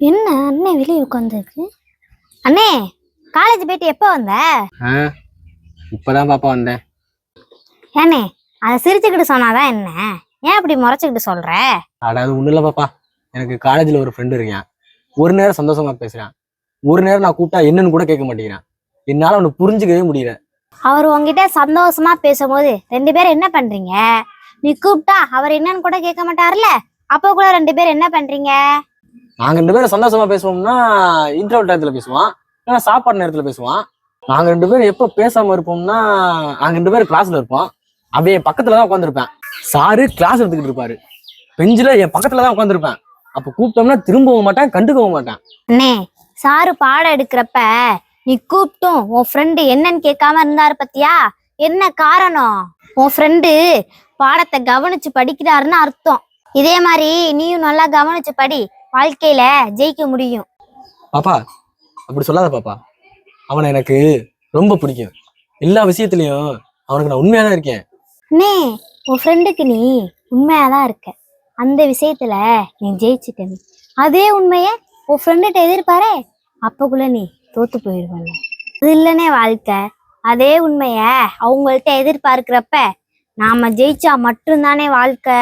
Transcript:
என்ன அண்ணே வெளியே உட்காந்துருக்கு அண்ணே காலேஜ் போயிட்டு எப்போ வந்த? ஆ இப்பதான் பாப்பா வந்தேன். ஏண்ணே அதை சிரிச்சுக்கிட்டு சொன்னாதான் என்ன? ஏன் இப்படி முறைச்சுக்கிட்டு சொல்ற? அட அது ஒண்ணும் இல்ல பாப்பா. எனக்கு காலேஜ்ல ஒரு ஃப்ரெண்டு இருக்கான். ஒரு நேரம் சந்தோஷமா பேசுறான். ஒரு நேரம் நான் கூப்பிட்டா என்னன்னு கூட கேட்க மாட்டேங்கிறான். என்னால அவனை புரிஞ்சுக்கவே முடியல. அவர் உங்ககிட்ட சந்தோஷமா பேசும்போது ரெண்டு பேரும் என்ன பண்றீங்க? நீ கூப்பிட்டா அவர் என்னன்னு கூட கேட்க மாட்டாருல்ல? அப்போ கூட ரெண்டு பேரும் என்ன பண்றீங்க? நாங்க ரெண்டு பேரும் சந்தோஷமா பேசுவோம்னா இன்டர்வல் டயத்துல பேசுவான் இல்லைன்னா சாப்பாடு நேரத்துல பேசுவான் நாங்க ரெண்டு பேரும் எப்போ பேசாம இருப்போம்னா நாங்க ரெண்டு பேரும் கிளாஸ்ல இருப்போம். அப்படியே என் பக்கத்துல தான் உட்காந்துருப்பேன் சாரு கிளாஸ் எடுத்துக்கிட்டு இருப்பாரு. பெஞ்சில என் பக்கத்துல தான் உட்காந்துருப்பேன் அப்ப கூப்பிட்டோம்னா திரும்பவும் மாட்டேன் கண்டுக்கவும் மாட்டேன். அண்ணே சாரு பாடம் எடுக்கிறப்ப நீ கூப்பிட்டும் உன் ஃப்ரெண்டு என்னன்னு கேட்காம இருந்தாரு பத்தியா? என்ன காரணம்? உன் ஃப்ரெண்டு பாடத்தை கவனிச்சு படிக்கிறாருன்னு அர்த்தம். இதே மாதிரி நீயும் நல்லா கவனிச்சு படி. வாழ்க்கையில ஜெயிக்க முடியும். பாப்பா அப்படி சொல்லாத பாப்பா. அவனை எனக்கு ரொம்ப பிடிக்கும். எல்லா விஷயத்துலயும் அவனுக்கு நான் உண்மையா தான் இருக்கேன். அண்ணே உன் ஃப்ரெண்டுக்கு நீ உண்மையாதான் இருக்க. அந்த விஷயத்துல நீ ஜெயிச்சுட்ட நீ. அதே உண்மைய உன் ஃப்ரெண்டுகிட்ட எதிர்பாரே அப்பக்குள்ள நீ தோத்து போயிடுவல்ல அது இல்லனே வாழ்க்கை. அதே உண்மைய அவங்கள்ட்ட எதிர்பார்க்கிறப்ப நாம ஜெயிச்சா மட்டும்தானே வாழ்க்கை.